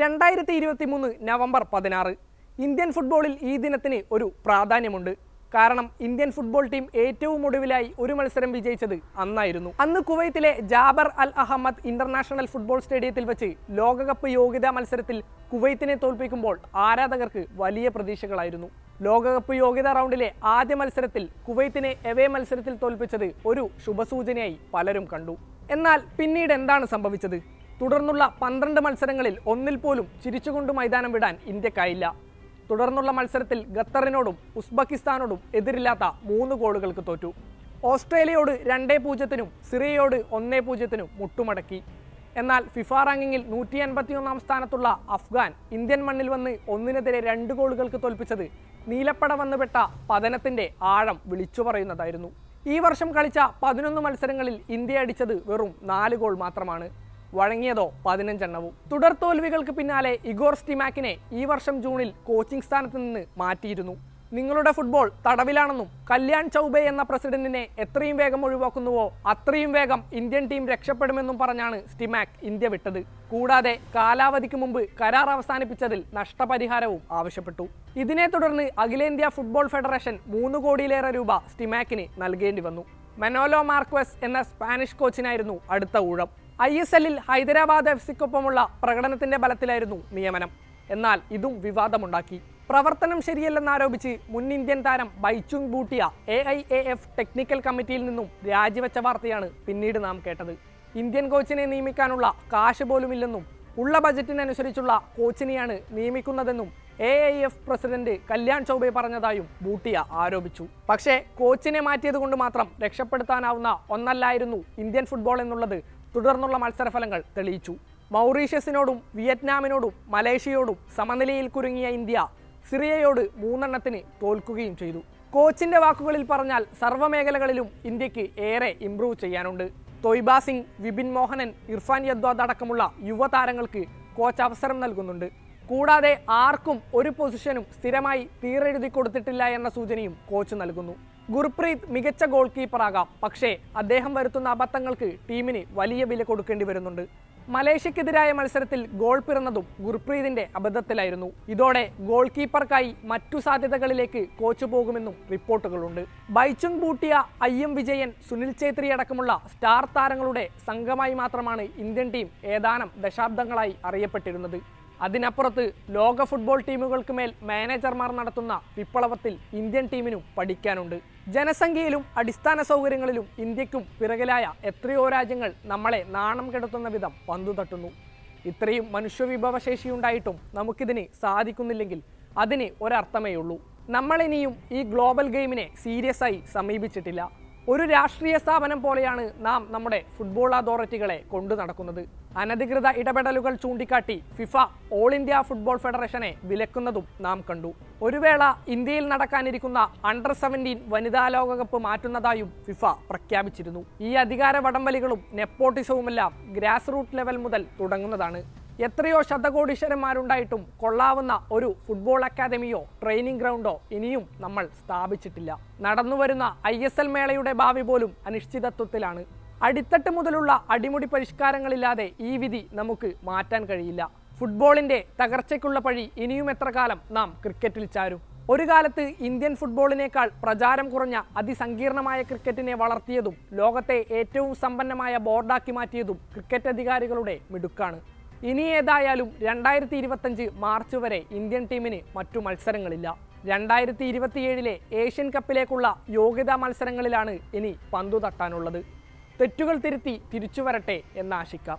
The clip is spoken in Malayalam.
രണ്ടായിരത്തി ഇരുപത്തി മൂന്ന് നവംബർ പതിനാറ്. ഇന്ത്യൻ ഫുട്ബോളിൽ ഈ ദിനത്തിന് ഒരു പ്രാധാന്യമുണ്ട്. കാരണം ഇന്ത്യൻ ഫുട്ബോൾ ടീം ഏറ്റവും ഒടുവിലായി ഒരു മത്സരം വിജയിച്ചത് അന്നായിരുന്നു. അന്ന് കുവൈത്തിലെ Jaber Al Ahmad international football സ്റ്റേഡിയത്തിൽ വെച്ച് ലോകകപ്പ് യോഗ്യതാ മത്സരത്തിൽ കുവൈത്തിനെ തോൽപ്പിക്കുമ്പോൾ ആരാധകർക്ക് വലിയ പ്രതീക്ഷകളായിരുന്നു. ലോകകപ്പ് യോഗ്യതാ റൗണ്ടിലെ ആദ്യ മത്സരത്തിൽ കുവൈത്തിനെ എവേ മത്സരത്തിൽ തോൽപ്പിച്ചത് ഒരു ശുഭസൂചനയായി പലരും കണ്ടു. എന്നാൽ പിന്നീട് എന്താണ് സംഭവിച്ചത്? തുടർന്നുള്ള പന്ത്രണ്ട് മത്സരങ്ങളിൽ ഒന്നിൽ പോലും ചിരിച്ചുകൊണ്ട് മൈതാനം വിടാൻ ഇന്ത്യക്കായില്ല. തുടർന്നുള്ള മത്സരത്തിൽ ഖത്തറിനോടും ഉസ്ബക്കിസ്ഥാനോടും എതിരില്ലാത്ത മൂന്ന് ഗോളുകൾക്ക് തോറ്റു. ഓസ്ട്രേലിയയോട് രണ്ടേ പൂജ്യത്തിനും സിറിയയോട് ഒന്നേ പൂജ്യത്തിനും മുട്ടുമടക്കി. എന്നാൽ ഫിഫ റാങ്കിങ്ങിൽ നൂറ്റി അൻപത്തിയൊന്നാം സ്ഥാനത്തുള്ള അഫ്ഗാൻ ഇന്ത്യൻ മണ്ണിൽ വന്ന് ഒന്നിനെതിരെ രണ്ട് ഗോളുകൾക്ക് തോൽപ്പിച്ചത് നീലപ്പട വന്നുപെട്ട പതനത്തിന്റെ ആഴം വിളിച്ചു പറയുന്നതായിരുന്നു. ഈ വർഷം കളിച്ച പതിനൊന്ന് മത്സരങ്ങളിൽ ഇന്ത്യ അടിച്ചത് വെറും നാല് ഗോൾ മാത്രമാണ്. വഴങ്ങിയതോ പതിനഞ്ചെണ്ണവും. തുടർ തോൽവികൾക്ക് പിന്നാലെ ഇഗോർ സ്റ്റിമാക്കിനെ ഈ വർഷം ജൂണിൽ കോച്ചിംഗ് സ്ഥാനത്ത് നിന്ന് മാറ്റിയിരുന്നു. നിങ്ങളുടെ ഫുട്ബോൾ തടവിലാണെന്നും കല്യാൺ ചൗബെ എന്ന പ്രസിഡന്റിനെ എത്രയും വേഗം ഒഴിവാക്കുന്നുവോ അത്രയും വേഗം ഇന്ത്യൻ ടീം രക്ഷപ്പെടുമെന്നും പറഞ്ഞാണ് സ്റ്റിമാക് ഇന്ത്യ വിട്ടത്. കൂടാതെ കാലാവധിക്ക് മുമ്പ് കരാർ അവസാനിപ്പിച്ചതിൽ നഷ്ടപരിഹാരവും ആവശ്യപ്പെട്ടു. ഇതിനെ തുടർന്ന് അഖിലേന്ത്യാ ഫുട്ബോൾ ഫെഡറേഷൻ മൂന്ന് കോടിയിലേറെ രൂപ സ്റ്റിമാക്കിന് നൽകേണ്ടി വന്നു. മെനോലോ മാർക്വസ് എന്ന സ്പാനിഷ് കോച്ചിനായിരുന്നു അടുത്ത ഊഴം. ഐ എസ് എല്ലിൽ ഹൈദരാബാദ് എഫ് സിക്കൊപ്പമുള്ള പ്രകടനത്തിന്റെ ബലത്തിലായിരുന്നു നിയമനം. എന്നാൽ ഇതും വിവാദമുണ്ടാക്കി. പ്രവർത്തനം ശരിയല്ലെന്നാരോപിച്ച് മുൻ ഇന്ത്യൻ താരം Baichung Bhutia A I F F technical കമ്മിറ്റിയിൽ നിന്നും രാജിവെച്ച വാർത്തയാണ് പിന്നീട് നാം കേട്ടത്. ഇന്ത്യൻ കോച്ചിനെ നിയമിക്കാനുള്ള കാശ് പോലുമില്ലെന്നും ഉള്ള ബജറ്റിനനുസരിച്ചുള്ള കോച്ചിനെയാണ് നിയമിക്കുന്നതെന്നും A I F president Kalyan Chaubey പറഞ്ഞതായും Bhutia ആരോപിച്ചു. പക്ഷേ കോച്ചിനെ മാറ്റിയത് കൊണ്ട് മാത്രം രക്ഷപ്പെടുത്താനാവുന്ന ഒന്നല്ലായിരുന്നു ഇന്ത്യൻ ഫുട്ബോൾ എന്നുള്ളത് തുടർന്നുള്ള മത്സരഫലങ്ങൾ തെളിയിച്ചു. മൗറീഷ്യസിനോടും വിയറ്റ്നാമിനോടും മലേഷ്യയോടും സമനിലയിൽ കുരുങ്ങിയ ഇന്ത്യ സിറിയയോട് മൂന്നെണ്ണത്തിന് തോൽക്കുകയും ചെയ്തു. കോച്ചിന്റെ വാക്കുകളിൽ പറഞ്ഞാൽ സർവമേഖലകളിലും ഇന്ത്യയ്ക്ക് ഏറെ ഇംപ്രൂവ് ചെയ്യാനുണ്ട്. തൊയ്ബ സിംഗ് വിപിൻ മോഹനൻ ഇർഫാൻ യദ്വാദ് അടക്കമുള്ള യുവതാരങ്ങൾക്ക് കോച്ച് അവസരം നൽകുന്നുണ്ട്. കൂടാതെ ആർക്കും ഒരു പൊസിഷനും സ്ഥിരമായി തീരെഴുതി കൊടുത്തിട്ടില്ല എന്ന സൂചനയും കോച്ച് നൽകുന്നു. ഗുർപ്രീത് മികച്ച ഗോൾ കീപ്പറാകാം പക്ഷേ അദ്ദേഹം വരുത്തുന്ന അബദ്ധങ്ങൾക്ക് ടീമിന് വലിയ വില കൊടുക്കേണ്ടി വരുന്നുണ്ട്. മലേഷ്യക്കെതിരായ മത്സരത്തിൽ ഗോൾ പിറന്നതും ഗുർപ്രീതിന്റെ അബദ്ധത്തിലായിരുന്നു. ഇതോടെ ഗോൾ കീപ്പർക്കായി മറ്റു സാധ്യതകളിലേക്ക് കോച്ച് പോകുമെന്നും റിപ്പോർട്ടുകളുണ്ട്. ബൈച്ചുങ് ബൂട്ടിയ ഐ എം വിജയൻ സുനിൽ ഛേത്രി അടക്കമുള്ള സ്റ്റാർ താരങ്ങളുടെ സംഘമായി മാത്രമാണ് ഇന്ത്യൻ ടീം ഏതാനും ദശാബ്ദങ്ങളായി അറിയപ്പെട്ടിരുന്നത്. അതിനപ്പുറത്ത് ലോക ഫുട്ബോൾ ടീമുകൾക്ക് മേൽ മാനേജർമാർ നടത്തുന്ന വിപ്ലവത്തിൽ ഇന്ത്യൻ ടീമിനും പഠിക്കാനുണ്ട്. ജനസംഖ്യയിലും അടിസ്ഥാന സൗകര്യങ്ങളിലും ഇന്ത്യക്കും പിറകിലായ എത്രയോ രാജ്യങ്ങൾ നമ്മളെ നാണം കെടുത്തുന്ന വിധം പന്തു തട്ടുന്നു. ഇത്രയും മനുഷ്യവിഭവശേഷിയുണ്ടായിട്ടും നമുക്കിതിന് സാധിക്കുന്നില്ലെങ്കിൽ അതിന് ഒരർത്ഥമേ ഉള്ളൂ നമ്മളിനിയും ഈ ഗ്ലോബൽ ഗെയിമിനെ സീരിയസ് ആയി സമീപിച്ചിട്ടില്ല. ഒരു രാഷ്ട്രീയ സ്ഥാപനം പോലെയാണ് നാം നമ്മുടെ ഫുട്ബോൾ അതോറിറ്റികളെ കൊണ്ടു നടക്കുന്നത്. അനധികൃത ഇടപെടലുകൾ ചൂണ്ടിക്കാട്ടി ഫിഫ ഓൾ ഇന്ത്യ ഫുട്ബോൾ ഫെഡറേഷനെ വിലക്കുന്നതും നാം കണ്ടു. ഒരു വേള ഇന്ത്യയിൽ നടക്കാനിരിക്കുന്ന അണ്ടർ സെവന്റീൻ വനിതാ ലോകകപ്പ് മാറ്റുന്നതായും ഫിഫ പ്രഖ്യാപിച്ചിരുന്നു. ഈ അധികാര വടംവലികളും നെപ്പോട്ടിസവുമെല്ലാം ഗ്രാസ് റൂട്ട് ലെവൽ മുതൽ തുടങ്ങുന്നതാണ്. എത്രയോ ശതകോടീശ്വരന്മാരുണ്ടായിട്ടും കൊള്ളാവുന്ന ഒരു ഫുട്ബോൾ അക്കാദമിയോ ട്രെയിനിങ് ഗ്രൗണ്ടോ ഇനിയും നമ്മൾ സ്ഥാപിച്ചിട്ടില്ല. നടന്നുവരുന്ന ഐ എസ് എൽ മേളയുടെ ഭാവി പോലും അനിശ്ചിതത്വത്തിലാണ്. അടിത്തട്ട് മുതലുള്ള അടിമുടി പരിഷ്കാരങ്ങളില്ലാതെ ഈ വിധി നമുക്ക് മാറ്റാൻ കഴിയില്ല. ഫുട്ബോളിന്റെ തകർച്ചയ്ക്കുള്ള പഴി ഇനിയും എത്ര കാലം നാം ക്രിക്കറ്റിൽ ചാരും? ഒരു കാലത്ത് ഇന്ത്യൻ ഫുട്ബോളിനേക്കാൾ പ്രചാരം കുറഞ്ഞ അതിസങ്കീർണമായ ക്രിക്കറ്റിനെ വളർത്തിയതും ലോകത്തെ ഏറ്റവും സമ്പന്നമായ ബോർഡാക്കി മാറ്റിയതും ക്രിക്കറ്റ് അധികാരികളുടെ മിടുക്കാണ്. ഇനി ഏതായാലും രണ്ടായിരത്തി ഇരുപത്തഞ്ച് മാർച്ച് വരെ ഇന്ത്യൻ ടീമിന് മറ്റു മത്സരങ്ങളില്ല. രണ്ടായിരത്തി ഇരുപത്തിയേഴിലെ ഏഷ്യൻ കപ്പിലേക്കുള്ള യോഗ്യതാ മത്സരങ്ങളിലാണ് ഇനി പന്തു തട്ടാനുള്ളത്. തെറ്റുകൾ തിരുത്തി തിരിച്ചു വരട്ടെ എന്നാശിക്കാം.